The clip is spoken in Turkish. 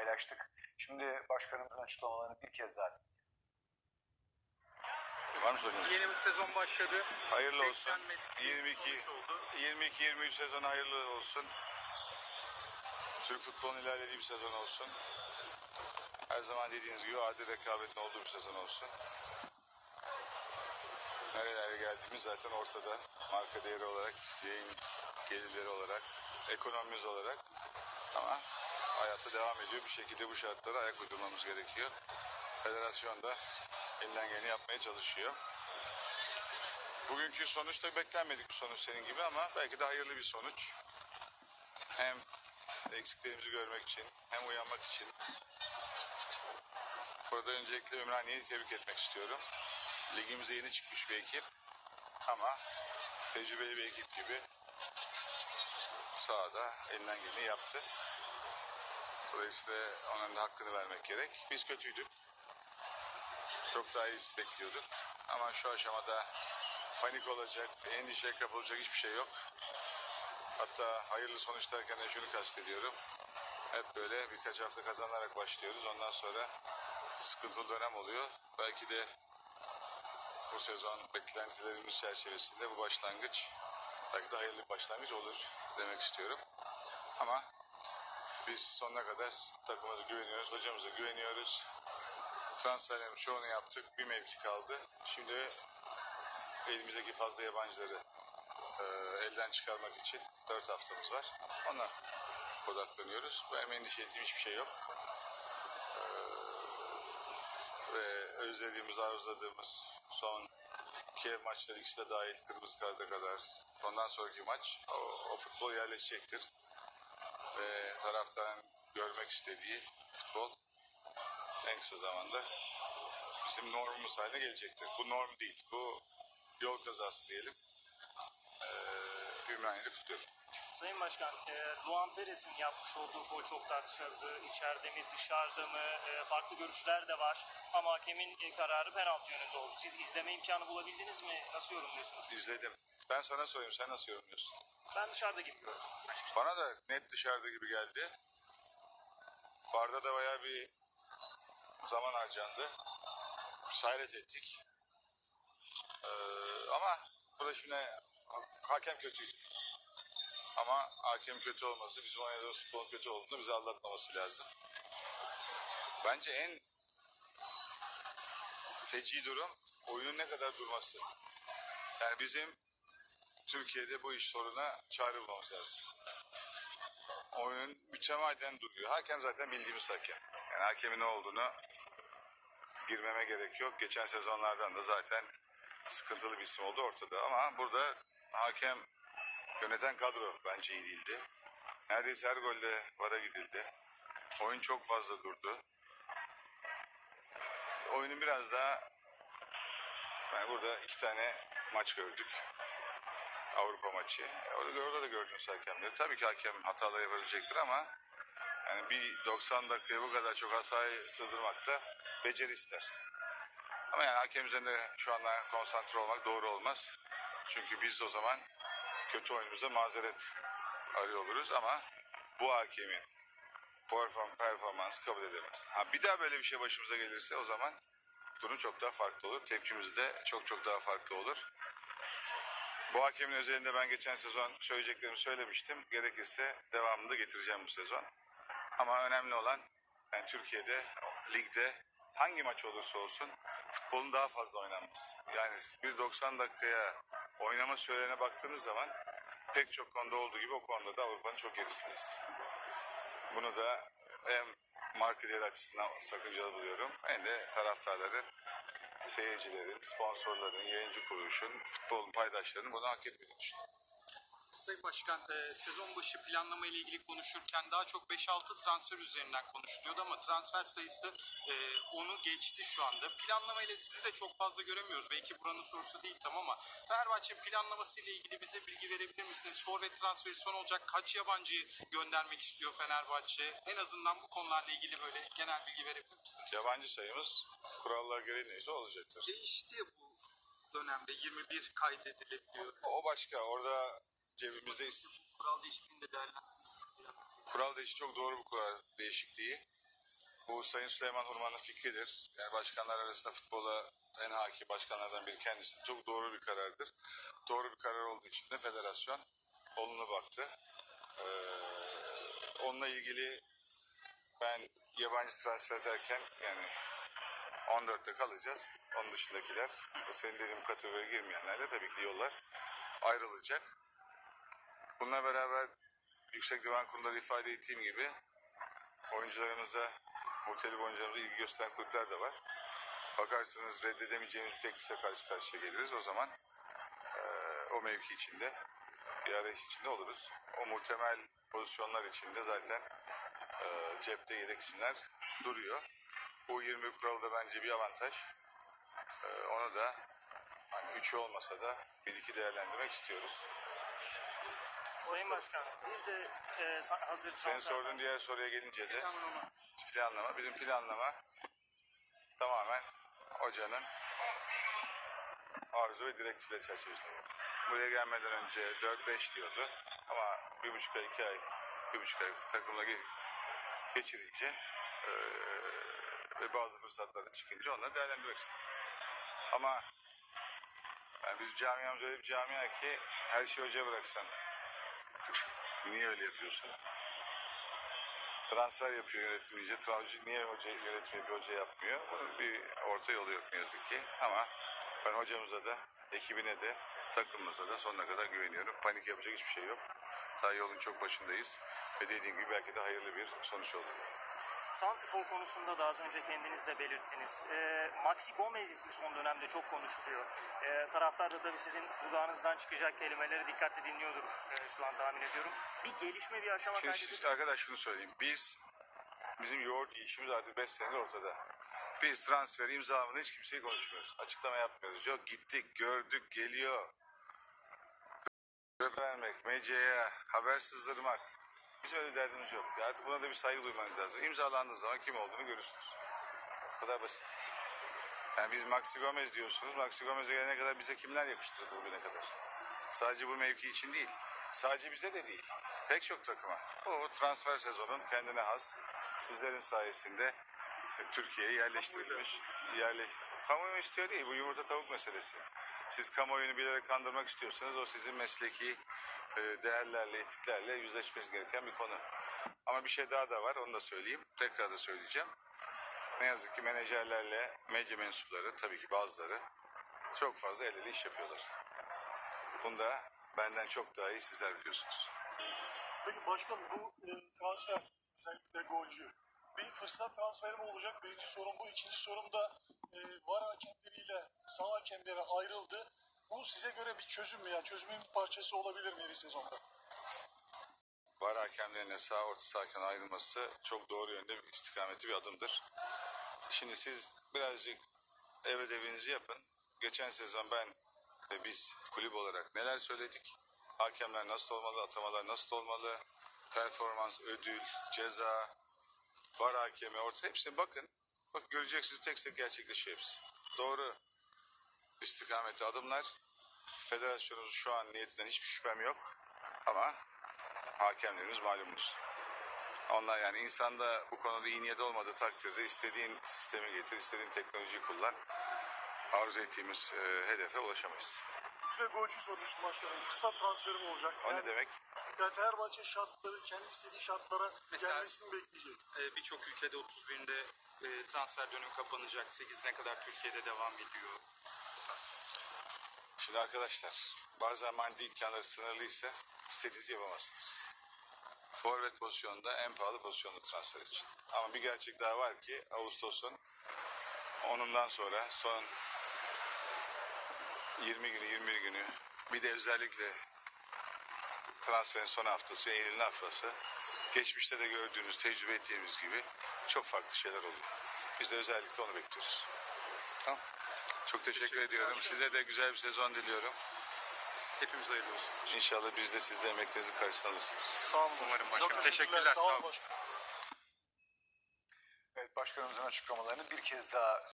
paylaştık. Şimdi başkanımızın açıklamalarını bir kez daha dinleyelim. Var mı sorunuz? Yeni bir sezon başladı. Hayırlı olsun. Beklenmedik bir 22 sonuç oldu. 22 23 sezon hayırlı olsun. Türk futbolunun ilerlediği bir sezon olsun. Her zaman dediğiniz gibi adil rekabetin olduğu bir sezon olsun. Nerelere geldiğimiz zaten ortada. Marka değeri olarak, yayın gelirleri olarak, ekonomimiz olarak. Ama hayatta devam ediyor. Bir şekilde bu şartlara ayak uydurmamız gerekiyor. Federasyon da elinden geleni yapmaya çalışıyor. Bugünkü sonuç da beklenmedik bir sonuç senin gibi ama belki de hayırlı bir sonuç. Hem eksiklerimizi görmek için hem uyanmak için. Burada öncelikle Ümraniye'yi tebrik etmek istiyorum. Ligimize yeni çıkmış bir ekip ama tecrübeli bir ekip gibi sahada elinden geleni yaptı. Dolayısıyla onun da hakkını vermek gerek. Biz kötüydük. Çok daha iyisi bekliyorduk. Ama şu aşamada panik olacak, endişeye kapılacak hiçbir şey yok. Hatta hayırlı sonuç derken de şunu kastediyorum. Hep böyle birkaç hafta kazanarak başlıyoruz. Ondan sonra sıkıntılı dönem oluyor. Belki de bu sezon beklentilerimiz çerçevesinde bu başlangıç belki de hayırlı bir başlangıç olur demek istiyorum. Ama biz sonuna kadar takımımıza güveniyoruz, hocamıza güveniyoruz. Transferlerin çoğunu yaptık. Bir mevki kaldı. Şimdi elimizdeki fazla yabancıları e, elden çıkarmak için dört haftamız var. Ona odaklanıyoruz. Benim endişe ettiğim hiçbir şey yok. E, ve özlediğimiz, arzuladığımız son Kiev maçları ikisi de dahil kırmızı karda kadar. Ondan sonraki maç o, o futbol yerleşecektir. Ve taraftan görmek istediği futbol en kısa zamanda bizim normumuz haline gelecektir. Bu norm değil. Bu yol kazası diyelim. Ee, Ümraniye'de kutluyorum. Sayın Başkan, e, Doğan Perez'in yapmış olduğu foul çok tartışıldı. İçeride mi, dışarıda mı? E, farklı görüşler de var. Ama hakemin e, kararı penaltı yönünde oldu. Siz izleme imkanı bulabildiniz mi? Nasıl yorumluyorsunuz? İzledim. Ben sana sorayım sen nasıl yorumluyorsun? Ben dışarıda gibi gördüm. Bana da net dışarıda gibi geldi. Barda da bayağı bir zaman harcandı. Sayret ettik. Ee, ama burada şimdi ha- hakem kötüydü. Ama hakem kötü olması bizim oynadığımız futbolun kötü olduğunu bizi anlatmaması lazım. Bence en feci durum oyunun ne kadar durması. Yani bizim Türkiye'de bu iş soruna çare bulmamız lazım. Oyun mütemadiyen duruyor. Hakem zaten bildiğimiz hakem. Yani hakemin ne olduğunu girmeme gerek yok. Geçen sezonlardan da zaten sıkıntılı bir isim oldu ortada. Ama burada hakem yöneten kadro bence iyi değildi. Neredeyse her golde vara gidildi. Oyun çok fazla durdu. Oyunun biraz daha yani burada iki tane maç gördük. Avrupa maçı. Orada, orada da gördünüz hakemleri. Tabii ki hakem hatalar yapabilecektir ama yani bir 90 dakikaya bu kadar çok hatayı sığdırmak da beceri ister. Ama yani hakem üzerinde şu anda konsantre olmak doğru olmaz. Çünkü biz o zaman kötü oyunumuza mazeret arıyor oluruz ama bu hakemin perform, performans kabul edemez. Ha bir daha böyle bir şey başımıza gelirse o zaman durum çok daha farklı olur. Tepkimiz de çok çok daha farklı olur. Bu hakemin özelinde ben geçen sezon söyleyeceklerimi söylemiştim. Gerekirse devamını da getireceğim bu sezon. Ama önemli olan yani Türkiye'de, ligde hangi maç olursa olsun futbolun daha fazla oynanması. Yani bir 90 dakikaya oynama sürelerine baktığınız zaman pek çok konuda olduğu gibi o konuda da Avrupa'nın çok gerisindeyiz. Bunu da hem marka değeri açısından sakıncalı buluyorum hem de taraftarların seyircilerin, sponsorların, yayıncı kuruluşun, futbolun paydaşlarının bunu hak etmediğini düşünüyorum. Sayın Başkan, e, sezon başı planlama ile ilgili konuşurken daha çok 5-6 transfer üzerinden konuşuluyordu ama transfer sayısı e, onu geçti şu anda. Planlama ile sizi de çok fazla göremiyoruz. Belki buranın sorusu değil tam ama Fenerbahçe planlaması ile ilgili bize bilgi verebilir misiniz? Forvet transferi son olacak. Kaç yabancıyı göndermek istiyor Fenerbahçe? En azından bu konularla ilgili böyle genel bilgi verebilir misiniz? Yabancı sayımız kurallar gereği neyse olacaktır. Değişti bu dönemde 21 kaydedilebiliyor. O başka. Orada cebimizde is- Kural değişikliğinde değerlendirmesi. kural değişikliği çok doğru bir kural değişikliği. Bu Sayın Süleyman Hurman'ın fikridir. Yani başkanlar arasında futbola en hakim başkanlardan biri kendisi. Çok doğru bir karardır. Doğru bir karar olduğu için de federasyon olumlu baktı. Ee, onunla ilgili ben yabancı transfer derken yani 14'te kalacağız. Onun dışındakiler, senin dediğim kategoriye girmeyenlerle tabii ki yollar ayrılacak. Bununla beraber Yüksek Divan Kurulu'nda ifade ettiğim gibi oyuncularımıza, muhtelif oyuncularımıza ilgi gösteren kulüpler de var. Bakarsınız reddedemeyeceğimiz bir teklifle karşı karşıya geliriz. O zaman eee, o mevki içinde, bir arayış içinde oluruz. O muhtemel pozisyonlar içinde zaten eee, cepte yedek isimler duruyor. Bu 20 kuralı da bence bir avantaj. Eee, onu da hani üçü olmasa da bir iki değerlendirmek istiyoruz. Sayın Başkan bir de e, hazır Senin sorduğun diğer soruya gelince de Planlama. planlama. Bizim planlama tamamen hocanın arzu ve direktifleri çerçevesinde. Buraya gelmeden önce 4-5 diyordu. Ama bir buçuk ay, iki ay, bir buçuk ay takımla ge- geçirince eee, ve bazı fırsatlar çıkınca onları değerlendirmek istedim. Ama yani biz camiamız öyle bir camia ki her şeyi hocaya bıraksan. Niye öyle yapıyorsun? transfer yapıyor yönetimci. Transfer niye hoca yönetimi bir hoca yapmıyor? Bunun bir orta yolu yok ne yazık ki. Ama ben hocamıza da, ekibine de, takımımıza da sonuna kadar güveniyorum. Panik yapacak hiçbir şey yok. Daha yolun çok başındayız. Ve dediğim gibi belki de hayırlı bir sonuç olur. Santifor konusunda da az önce kendiniz de belirttiniz. E, Maxi Gomez ismi son dönemde çok konuşuluyor. E, taraftar da tabii sizin dudağınızdan çıkacak kelimeleri dikkatli dinliyordur e, şu an tahmin ediyorum. Bir gelişme, bir aşama Şimdi siz, arkadaş şunu söyleyeyim. Biz, bizim yoğurt yiyişimiz artık 5 senedir ortada. Biz transfer imzalamada hiç kimseyi konuşmuyoruz. Açıklama yapmıyoruz. Yok gittik, gördük, geliyor. Vermek, medyaya haber sızdırmak. Bizim öyle derdimiz yok. Ya artık buna da bir saygı duymanız lazım. İmzalandığı zaman kim olduğunu görürsünüz. Bu kadar basit. Yani biz Maxi Gomez diyorsunuz. Maxi Gomez'e gelene kadar bize kimler yakıştırdı bugüne kadar? Sadece bu mevki için değil. Sadece bize de değil. Pek çok takıma. Bu transfer sezonun kendine has. Sizlerin sayesinde Türkiye'ye yerleştirilmiş. Yerleş... Kamuoyu istiyor değil. Bu yumurta tavuk meselesi. Siz kamuoyunu bilerek kandırmak istiyorsanız o sizin mesleki değerlerle, etiklerle yüzleşmeniz gereken bir konu. Ama bir şey daha da var. Onu da söyleyeyim. Tekrar da söyleyeceğim. Ne yazık ki menajerlerle medya mensupları tabii ki bazıları çok fazla el ele iş yapıyorlar. Bunda benden çok daha iyi sizler biliyorsunuz. Peki başkan bu e, transfer özellikle golcü bir fırsat transferi mi olacak? Birinci sorun bu. İkinci sorum da e, var hakemleriyle sağ hakemleri ayrıldı. Bu size göre bir çözüm mü? Yani çözümün bir parçası olabilir mi yeni sezonda? VAR hakemlerine sağ orta sahaken ayrılması çok doğru yönde bir istikameti bir adımdır. Şimdi siz birazcık ev ödevinizi yapın. Geçen sezon ben ve biz kulüp olarak neler söyledik? Hakemler nasıl olmalı, atamalar nasıl olmalı, performans, ödül, ceza, VAR hakemi orta hepsine bakın. Bak göreceksiniz tek tek gerçekleşiyor hepsi. Doğru istikamette adımlar. Federasyonumuzun şu an niyetinden hiçbir şüphem yok. Ama hakemlerimiz malumunuz. Onlar yani insanda bu konuda iyi niyet olmadığı takdirde istediğin sistemi getir, istediğin teknolojiyi kullan. Arzu ettiğimiz e, hedefe ulaşamayız. Bir de golcü sormuştum başkanım. Fırsat transferi mi olacak? O ne demek? yani Fenerbahçe şartları, kendi istediği şartlara Mesela- gelmesini bekleyecek. Ee, Birçok ülkede 31'inde e, transfer dönemi kapanacak. 8'ine kadar Türkiye'de devam ediyor. Şimdi arkadaşlar bazen maddi imkanları sınırlıysa istediğinizi yapamazsınız. Forvet pozisyonda en pahalı pozisyonlu transfer için. Ama bir gerçek daha var ki Ağustos'un onundan sonra son 20 günü 21 günü bir de özellikle transferin son haftası ve Eylül'ün haftası geçmişte de gördüğünüz, tecrübe ettiğimiz gibi çok farklı şeyler oluyor. Biz de özellikle onu bekliyoruz. Tamam. Çok teşekkür ediyorum. Size de güzel bir sezon diliyorum. Hepimiz hayırlı olsun. İnşallah biz de siz de emeklerinizin karşısına alırsınız. Sağ olun. Umarım başkanım. Çok Teşekkürler, Sağ sağ olun başkanımızın açıklamalarını bir kez daha